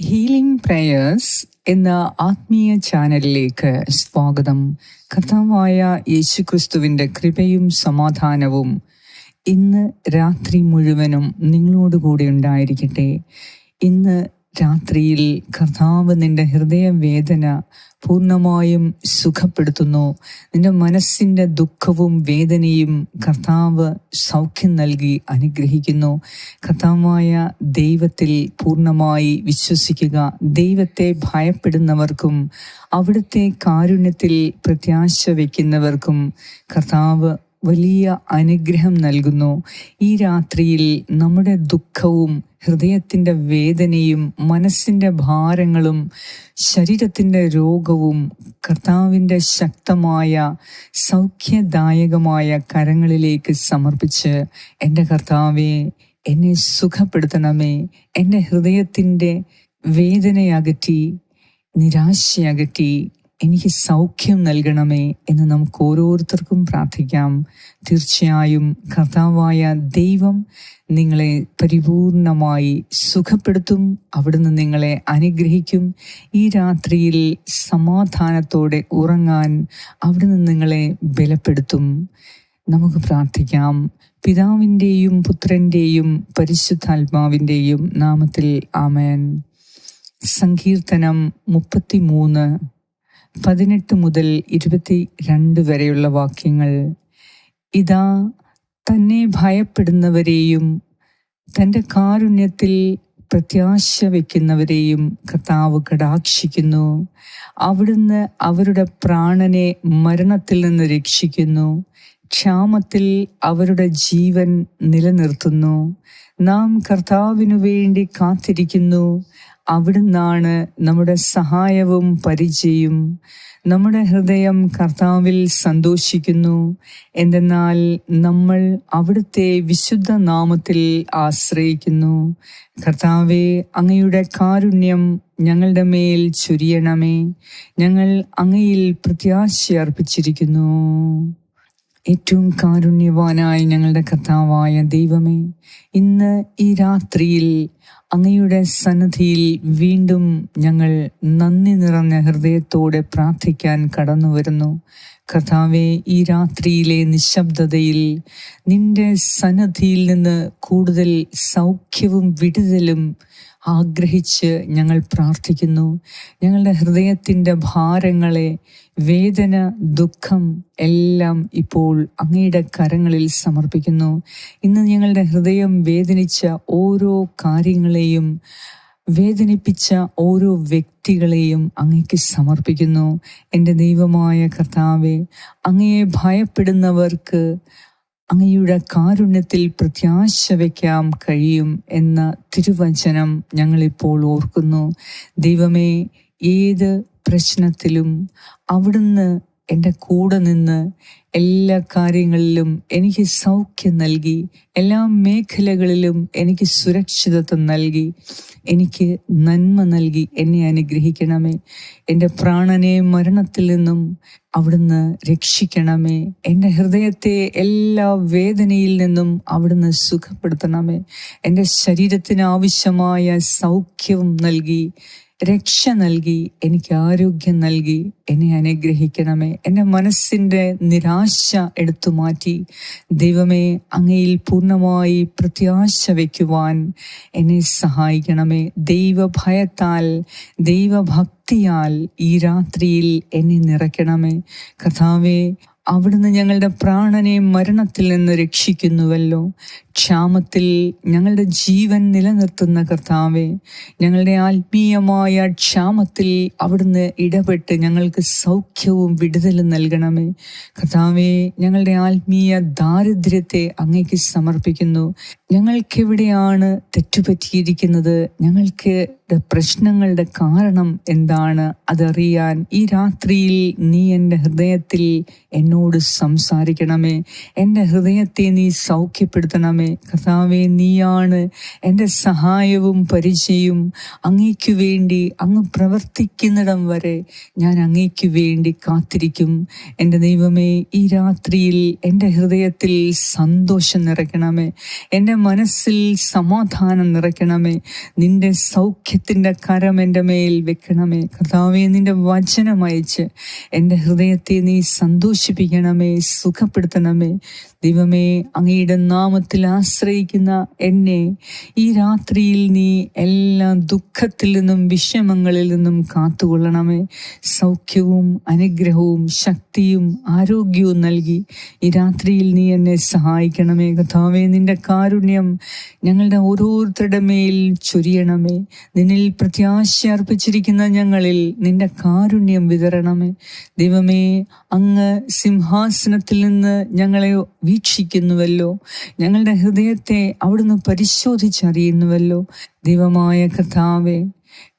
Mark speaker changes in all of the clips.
Speaker 1: Healing prayers എന്ന ആത്മീയ ചാനലിലേക്ക് സ്വാഗതം. കർത്താവായ യേശുക്രിസ്തുവിന്റെ കൃപയും സമാധാനവും ഇന്ന് രാത്രി മുഴുവനും നിങ്ങളോടുകൂടി ഉണ്ടായിരിക്കട്ടെ. ഇന്ന് രാത്രിയിൽ കർത്താവ് നിന്റെ ഹൃദയവേദന പൂർണമായും സുഖപ്പെടുത്തുന്നു. നിന്റെ മനസ്സിന്റെ ദുഃഖവും വേദനയും കർത്താവ് സൗഖ്യം നൽകി അനുഗ്രഹിക്കുന്നു. കർത്താവായ ദൈവത്തിൽ പൂർണമായി വിശ്വസിക്കുക. ദൈവത്തെ ഭയപ്പെടുന്നവർക്കും അവിടുത്തെ കാരുണ്യത്തിൽ പ്രത്യാശ വയ്ക്കുന്നവർക്കും കർത്താവ് വലിയ അനുഗ്രഹം നൽകുന്നു. ഈ രാത്രിയിൽ നമ്മുടെ ദുഃഖവും ഹൃദയത്തിന്റെ വേദനയും മനസ്സിന്റെ ഭാരങ്ങളും ശരീരത്തിന്റെ രോഗവും കർത്താവിന്റെ ശക്തമായ സൗഖ്യദായകമായ കരങ്ങളിലേക്ക് സമർപ്പിച്ച് എന്റെ കർത്താവെ എന്നെ സുഖപ്പെടുത്തണമേ. എന്റെ ഹൃദയത്തിന്റെ വേദനയകറ്റി നിരാശയകറ്റി എനിക്ക് സൗഖ്യം നൽകണമേ എന്ന് നമുക്ക് ഓരോരുത്തർക്കും പ്രാർത്ഥിക്കാം. തീർച്ചയായും കർത്താവായ ദൈവം നിങ്ങളെ പരിപൂർണമായി സുഖപ്പെടുത്തും. അവിടുന്ന് നിങ്ങളെ അനുഗ്രഹിക്കും. ഈ രാത്രിയിൽ സമാധാനത്തോടെ ഉറങ്ങാൻ അവിടുന്ന് നിങ്ങളെ ബലപ്പെടുത്തും. നമുക്ക് പ്രാർത്ഥിക്കാം. പിതാവിന്റെയും പുത്രന്റെയും പരിശുദ്ധാത്മാവിന്റെയും നാമത്തിൽ ആമേൻ. സങ്കീർത്തനം മുപ്പത്തിമൂന്ന്. പതിനെട്ട് മുതൽ ഇരുപത്തി രണ്ട് വരെയുള്ള വാക്യങ്ങൾ. ഇതാ തന്നെ ഭയപ്പെടുന്നവരെയും തന്റെ കാരുണ്യത്തിൽ പ്രത്യാശ വയ്ക്കുന്നവരെയും കർത്താവ് കടാക്ഷിക്കുന്നു. അവിടുന്ന് അവരുടെ പ്രാണനെ മരണത്തിൽ നിന്ന് രക്ഷിക്കുന്നു. ക്ഷാമത്തിൽ അവരുടെ ജീവൻ നിലനിർത്തുന്നു. നാം കർത്താവിനു വേണ്ടി കാത്തിരിക്കുന്നു. അവിടുന്നാണ് നമ്മുടെ സഹായവും പരിചയം. നമ്മുടെ ഹൃദയം കർത്താവിൽ സന്തോഷിക്കുന്നു. എന്തെന്നാൽ നമ്മൾ അവിടുത്തെ വിശുദ്ധ നാമത്തിൽ ആശ്രയിക്കുന്നു. കർത്താവെ അങ്ങയുടെ കാരുണ്യം ഞങ്ങളുടെ മേൽ ചൊരിയണമേ. ഞങ്ങൾ അങ്ങയിൽ പ്രത്യാശ അർപ്പിച്ചിരിക്കുന്നു ഏറ്റവും കാരുണ്യവാനായ ഞങ്ങളുടെ കർത്താവായ ദൈവമേ ഇന്ന് ഈ രാത്രിയിൽ അങ്ങയുടെ സന്നദ്ധിയിൽ വീണ്ടും ഞങ്ങൾ നന്ദി നിറഞ്ഞ ഹൃദയത്തോടെ പ്രാർത്ഥിക്കാൻ കടന്നു വരുന്നു. കർത്താവെ ഈ രാത്രിയിലെ നിശബ്ദതയിൽ നിന്റെ സന്നദ്ധിയിൽ നിന്ന് കൂടുതൽ സൗഖ്യവും വിടുതലും ആഗ്രഹിച്ച് ഞങ്ങൾ പ്രാർത്ഥിക്കുന്നു. ഞങ്ങളുടെ ഹൃദയത്തിന്റെ ഭാരങ്ങളെ വേദന ദുഃഖം എല്ലാം ഇപ്പോൾ അങ്ങയുടെ കരങ്ങളിൽ സമർപ്പിക്കുന്നു. ഇന്ന് ഞങ്ങളുടെ ഹൃദയം വേദനിച്ച ഓരോ കാര്യങ്ങളെയും വേദനിപ്പിച്ച ഓരോ വ്യക്തികളെയും അങ്ങയ്ക്ക് സമർപ്പിക്കുന്നു. എന്റെ ദൈവമായ കർത്താവെ അങ്ങയെ ഭയപ്പെടുന്നവർക്ക് അങ്ങയുടെ കാരുണ്യത്തിൽ പ്രത്യാശ വയ്ക്കാം കഴിയും എന്ന തിരുവചനം ഞങ്ങളിപ്പോൾ ഓർക്കുന്നു. ദൈവമേ ഏത് പ്രശ്നത്തിലും അവിടുന്ന് എന്റെ കൂടെ നിന്ന് എല്ലാ കാര്യങ്ങളിലും എനിക്ക് സൗഖ്യം നൽകി എല്ലാ മേഖലകളിലും എനിക്ക് സുരക്ഷിതത്വം നൽകി എനിക്ക് നന്മ നൽകി എന്നെ അനുഗ്രഹിക്കണമേ. എന്റെ പ്രാണനെ മരണത്തിൽ നിന്നും അവിടുന്ന് രക്ഷിക്കണമേ. എന്റെ ഹൃദയത്തെ എല്ലാ വേദനയിൽ നിന്നും അവിടുന്ന് സുഖപ്പെടുത്തണമേ. എന്റെ ശരീരത്തിന് ആവശ്യമായ സൗഖ്യവും നൽകി രക്ഷ നൽകി എനിക്ക് ആരോഗ്യം നൽകി എന്നെ അനുഗ്രഹിക്കണമേ. എന്റെ മനസ്സിന്റെ നിരാശ എടുത്തു മാറ്റി. ദൈവമേ അങ്ങയിൽ പൂർണമായി പ്രത്യാശ വയ്ക്കുവാൻ എന്നെ സഹായിക്കണമേ. ദൈവഭയത്താൽ ദൈവഭക്തിയാൽ ഈ രാത്രിയിൽ എന്നെ നിറയ്ക്കണമേ. കഥാവേ അവിടുന്ന് ഞങ്ങളുടെ പ്രാണനെ മരണത്തിൽ നിന്ന് രക്ഷിക്കുന്നുവല്ലോ. ക്ഷാമത്തിൽ ഞങ്ങളുടെ ജീവൻ നിലനിർത്തുന്ന കർത്താവെ ഞങ്ങളുടെ ആത്മീയമായ ക്ഷാമത്തിൽ അവിടുന്ന് ഇടപെട്ട് ഞങ്ങൾക്ക് സൗഖ്യവും വിടുതലും നൽകണമേ. കർത്താവെ ഞങ്ങളുടെ ആത്മീയ ദാരിദ്ര്യത്തെ അങ്ങേക്ക് സമർപ്പിക്കുന്നു. ഞങ്ങൾക്കെവിടെയാണ് തെറ്റുപറ്റിയിരിക്കുന്നത്? ഞങ്ങൾക്ക് പ്രശ്നങ്ങളുടെ കാരണം എന്താണ്? അതറിയാൻ ഈ രാത്രിയിൽ നീ എന്റെ ഹൃദയത്തിൽ എന്നോട് സംസാരിക്കണമേ. എന്റെ ഹൃദയത്തെ നീ സൗഖ്യപ്പെടുത്തണമേ. നൽകണമേ കഥാവെ നീയാണ് എന്റെ സഹായവും പരിചയവും അങ്ങേക്കു വേണ്ടി അങ്ങ് പ്രവർത്തിക്കുന്നിടം വരെ ഞാൻ അങ്ങേക്കു വേണ്ടി കാത്തിരിക്കും. എന്റെ ദൈവമേ ഈ രാത്രിയിൽ എന്റെ ഹൃദയത്തിൽ സന്തോഷം നിറയ്ക്കണമേ. എന്റെ മനസ്സിൽ സമാധാനം നിറയ്ക്കണമേ. നിന്റെ സൗഖ്യത്തിന്റെ കരം എന്റെ മേൽ വെക്കണമേ. കർത്താവെ നിന്റെ വചനം അയച്ച് എന്റെ ഹൃദയത്തെ നീ സന്തോഷിപ്പിക്കണമേ സുഖപ്പെടുത്തണമേ. ദൈവമേ അങ്ങയുടെ നാമത്തിൽ ആശ്രയിക്കുന്ന എന്നെ ഈ രാത്രിയിൽ നീ എല്ലാ ദുഃഖത്തിൽ നിന്നും വിഷമങ്ങളിൽ നിന്നും കാത്തുകൊള്ളണമേ. സൗഖ്യവും അനുഗ്രഹവും ശക്തിയും ആരോഗ്യവും നൽകി ഈ രാത്രിയിൽ നീ എന്നെ സഹായിക്കണമേ. കഥാവേ നിന്റെ കാരുണ്യം ഞങ്ങളുടെ ഓരോരുത്തരുടെ മേൽ ചൊരിയണമേ. നിന്നിൽ പ്രത്യാശ അർപ്പിച്ചിരിക്കുന്ന ഞങ്ങളിൽ നിന്റെ കാരുണ്യം വിതരണമേ. ദൈവമേ അങ്ങ് സിംഹാസനത്തിൽ നിന്ന് ഞങ്ങളെ വീക്ഷിക്കുന്നുവല്ലോ ഞങ്ങളുടെ ഹൃദയത്തെ അവിടുന്ന് പരിശോധിച്ചറിയുന്നുവല്ലോ. ദൈവമായ കർത്താവെ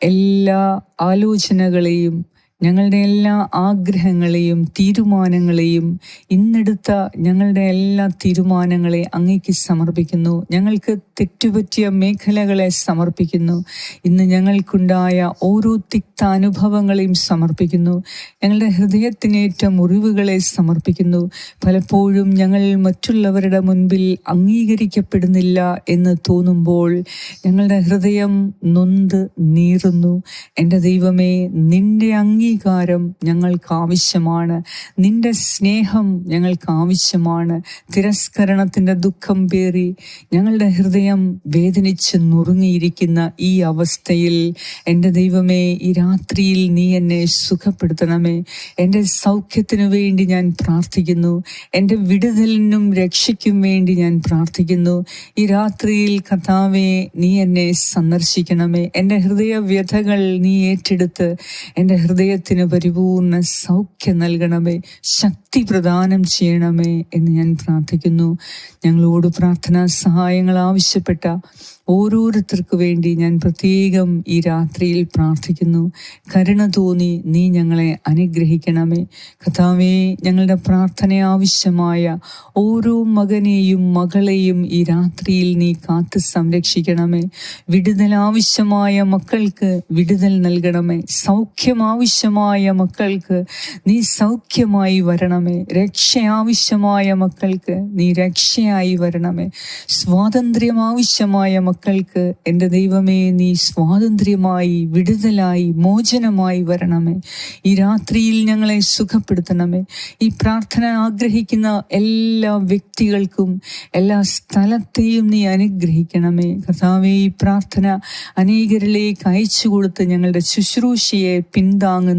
Speaker 1: എല്ലാ ആലോചനകളെയും ഞങ്ങളുടെ എല്ലാ ആഗ്രഹങ്ങളെയും തീരുമാനങ്ങളെയും ഇന്നെടുത്ത ഞങ്ങളുടെ എല്ലാ തീരുമാനങ്ങളെ അങ്ങേക്ക് സമർപ്പിക്കുന്നു. ഞങ്ങൾക്ക് തെറ്റുപറ്റിയ മേഖലകളെ സമർപ്പിക്കുന്നു. ഇന്ന് ഞങ്ങൾക്കുണ്ടായ ഓരോ തിക്ത അനുഭവങ്ങളെയും സമർപ്പിക്കുന്നു. ഞങ്ങളുടെ ഹൃദയത്തിനേറ്റ മുറിവുകളെ സമർപ്പിക്കുന്നു. പലപ്പോഴും ഞങ്ങൾ മറ്റുള്ളവരുടെ മുൻപിൽ അംഗീകരിക്കപ്പെടുന്നില്ല എന്ന് തോന്നുമ്പോൾ ഞങ്ങളുടെ ഹൃദയം നൊന്ത് നീറുന്നു. എന്റെ ദൈവമേ നിന്റെ അംഗീകാരം ഞങ്ങൾക്ക് ആവശ്യമാണ് നിന്റെ സ്നേഹം ഞങ്ങൾക്ക് ആവശ്യമാണ് തിരസ്കരണത്തിന്റെ ദുഃഖം പേറി ഞങ്ങളുടെ ഹൃദയം വേദനിച്ച് നുറുങ്ങിയിരിക്കുന്ന ഈ അവസ്ഥയിൽ എന്റെ ദൈവമേ ഈ രാത്രിയിൽ നീ എന്നെ സുഖപ്പെടുത്തണമേ. എന്റെ സൗഖ്യത്തിനു വേണ്ടി ഞാൻ പ്രാർത്ഥിക്കുന്നു. എന്റെ വിടുതലിനും രക്ഷയ്ക്കും വേണ്ടി ഞാൻ പ്രാർത്ഥിക്കുന്നു. ഈ രാത്രിയിൽ കഥാവേ നീ എന്നെ സന്ദർശിക്കണമേ. എന്റെ ഹൃദയ വ്യഥകൾ നീ ഏറ്റെടുത്ത് എന്റെ ഹൃദയത്തിന് പരിപൂർണ സൗഖ്യം നൽകണമേ. ശക്തി പ്രദാനം ചെയ്യണമേ എന്ന് ഞാൻ പ്രാർത്ഥിക്കുന്നു. ഞങ്ങളോട് പ്രാർത്ഥനാ സഹായങ്ങൾ ആവശ്യപ്പെട്ട ഓരോരുത്തർക്ക് വേണ്ടി ഞാൻ പ്രത്യേകം ഈ രാത്രിയിൽ പ്രാർത്ഥിക്കുന്നു. കരുണ തോന്നി നീ ഞങ്ങളെ അനുഗ്രഹിക്കണമേ. കഥാവേ ഞങ്ങളുടെ പ്രാർത്ഥന ആവശ്യമായ ഓരോ മകനെയും മകളെയും ഈ രാത്രിയിൽ നീ കാത്തു സംരക്ഷിക്കണമേ. വിടുതൽ ആവശ്യമായ മക്കൾക്ക് വിടുതൽ നൽകണമേ. സൗഖ്യം ആവശ്യമായ മക്കൾക്ക് നീ സൗഖ്യമായി വരണമേ. രക്ഷ ആവശ്യമായ മക്കൾക്ക് നീ രക്ഷയായി വരണമേ. സ്വാതന്ത്ര്യം ആവശ്യമായ മക്കൾക്ക് എന്റെ ദൈവമേ നീ സ്വാതന്ത്ര്യമായി വിടുതലായി മോചനമായി വരണമേ. ഈ രാത്രിയിൽ ഞങ്ങളെ സുഖപ്പെടുത്തണമേ. ഈ പ്രാർത്ഥന ആഗ്രഹിക്കുന്ന എല്ലാ വ്യക്തികൾക്കും എല്ലാ സ്ഥലത്തെയും നീ അനുഗ്രഹിക്കണമേ. കർത്താവേ ഈ പ്രാർത്ഥന അനേകരിലേക്ക് അയച്ചു കൊടുത്ത് ഞങ്ങളുടെ ശുശ്രൂഷയെ പിന്താങ്ങുന്ന.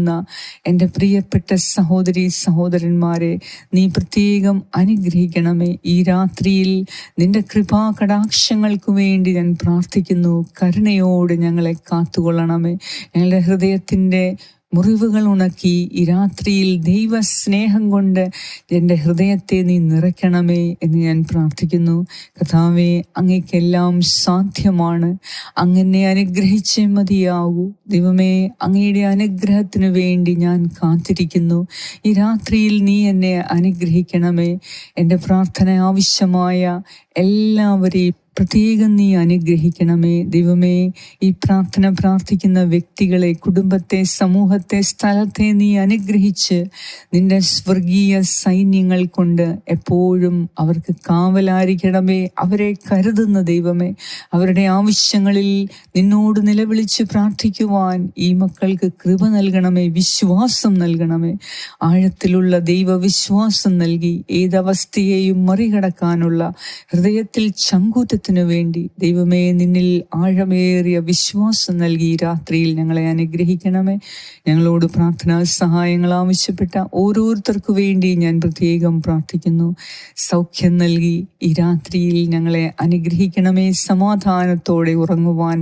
Speaker 1: എന്റെ പ്രിയപ്പെട്ട സഹോദരി സഹോദരന്മാരെ നീ പ്രത്യേകം അനുഗ്രഹിക്കണമേ. ഈ രാത്രിയിൽ നിന്റെ കൃപാ കടാക്ഷങ്ങൾക്ക് വേണ്ടി ഞാൻ പ്രാർത്ഥിക്കുന്നു. കരുണയോട് ഞങ്ങളെ കാത്തുകൊള്ളണമേ. ഞങ്ങളുടെ ഹൃദയത്തിന്റെ മുറിവുകൾ ഉണക്കി ഈ രാത്രിയിൽ ദൈവ സ്നേഹം കൊണ്ട് എന്റെ ഹൃദയത്തെ നീ നിറയ്ക്കണമേ എന്ന് ഞാൻ പ്രാർത്ഥിക്കുന്നു. കഥാവേ അങ്ങേക്കെല്ലാം സാധ്യമാണ്. അങ്ങനെ അനുഗ്രഹിച്ചേ മതിയാകൂ ദൈവമേ അങ്ങയുടെ അനുഗ്രഹത്തിന് വേണ്ടി ഞാൻ കാത്തിരിക്കുന്നു. ഈ രാത്രിയിൽ നീ എന്നെ അനുഗ്രഹിക്കണമേ. എന്റെ പ്രാർത്ഥന ആവശ്യമായ എല്ലാവരെയും പ്രത്യേകം നീ അനുഗ്രഹിക്കണമേ. ദൈവമേ ഈ പ്രാർത്ഥന പ്രാർത്ഥിക്കുന്ന വ്യക്തികളെ കുടുംബത്തെ സമൂഹത്തെ സ്ഥലത്തെ നീ അനുഗ്രഹിച്ച് നിന്റെ സ്വർഗീയ സൈന്യങ്ങൾ കൊണ്ട് എപ്പോഴും അവർക്ക് കാവലായിരിക്കണമേ. അവരെ കരുതുന്ന ദൈവമേ അവരുടെ ആവശ്യങ്ങളിൽ നിന്നോട് നിലവിളിച്ച് പ്രാർത്ഥിക്കുവാൻ ഈ മക്കൾക്ക് കൃപ നൽകണമേ വിശ്വാസം നൽകണമേ. ആഴത്തിലുള്ള ദൈവവിശ്വാസം നൽകി ഏതവസ്ഥയെയും മറികടക്കാനുള്ള ഹൃദയത്തിൽ ചങ്കൂറ്റത്തിന് വേണ്ടി ദൈവമേ നിന്നിൽ ആഴമേറിയ വിശ്വാസം നൽകി രാത്രിയിൽ ഞങ്ങളെ അനുഗ്രഹിക്കണമേ. ഞങ്ങളോട് പ്രാർത്ഥനാ സഹായങ്ങൾ ആവശ്യപ്പെട്ട ഓരോരുത്തർക്കു വേണ്ടി ഞാൻ പ്രത്യേകം പ്രാർത്ഥിക്കുന്നു. സൗഖ്യം നൽകി ഈ രാത്രിയിൽ ഞങ്ങളെ അനുഗ്രഹിക്കണമേ. സമാധാനത്തോടെ ഉറങ്ങുവാൻ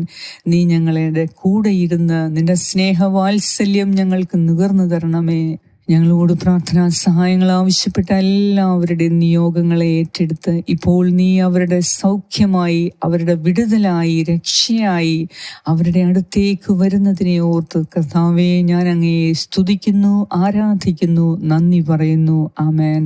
Speaker 1: നീ ഞങ്ങളുടെ കൂടെ ഇരുന്ന് നിന്റെ സ്നേഹവാത്സല്യം ഞങ്ങൾക്ക് നുകർന്നു തരണമേ. ഞങ്ങളോട് പ്രാർത്ഥനാ സഹായങ്ങൾ ആവശ്യപ്പെട്ട എല്ലാവരുടെ നിയോഗങ്ങളെ ഏറ്റെടുത്ത് ഇപ്പോൾ നീ അവരുടെ സൗഖ്യമായി അവരുടെ വിടുതലായി രക്ഷയായി അവരുടെ അടുത്തേക്ക് വരുന്നതിനെ ഓർത്ത് കർത്താവെ ഞാൻ അങ്ങയെ സ്തുതിക്കുന്നു ആരാധിക്കുന്നു നന്ദി പറയുന്നു. ആമേൻ.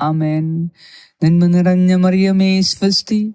Speaker 1: ആമേൻ. നന്മ നിറഞ്ഞ മറിയമേ സ്വസ്തി.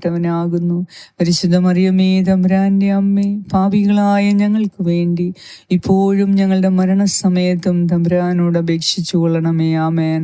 Speaker 1: അനുഗ്രഹിക്കപ്പെട്ടവനാകുന്നു പരിശുദ്ധ മറിയമേ തമ്പുരാന്റെ അമ്മേ പാപികളായ ഞങ്ങൾക്ക് വേണ്ടി ഇപ്പോഴും ഞങ്ങളുടെ മരണസമയത്തും തമ്പുരാനോട് അപേക്ഷിച്ചു കൊള്ളണമേ ആമേൻ.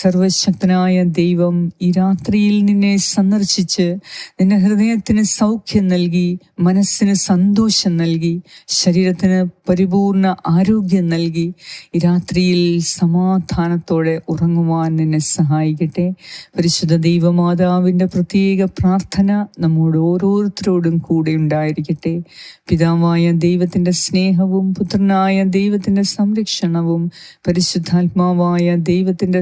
Speaker 1: സർവശക്തനായ ദൈവം ഈ രാത്രിയിൽ നിന്നെ സന്ദർശിച്ച് നിന്റെ ഹൃദയത്തിന് സൗഖ്യം നൽകി മനസ്സിന് സന്തോഷം നൽകി ശരീരത്തിന് പരിപൂർണ ആരോഗ്യം നൽകി ഈ രാത്രിയിൽ സമാധാനത്തോടെ ഉറങ്ങുവാൻ നിന്നെ സഹായിക്കട്ടെ. പരിശുദ്ധ ദൈവമാതാവിന്റെ പ്രത്യേക പ്രാർത്ഥന നമ്മോട് ഓരോരുത്തരോടും കൂടെ ഉണ്ടായിരിക്കട്ടെ. പിതാവായ ദൈവത്തിന്റെ സ്നേഹവും പുത്രനായ ദൈവത്തിന്റെ സംരക്ഷണവും പരിശുദ്ധാത്മാവായ ദൈവത്തിന്റെ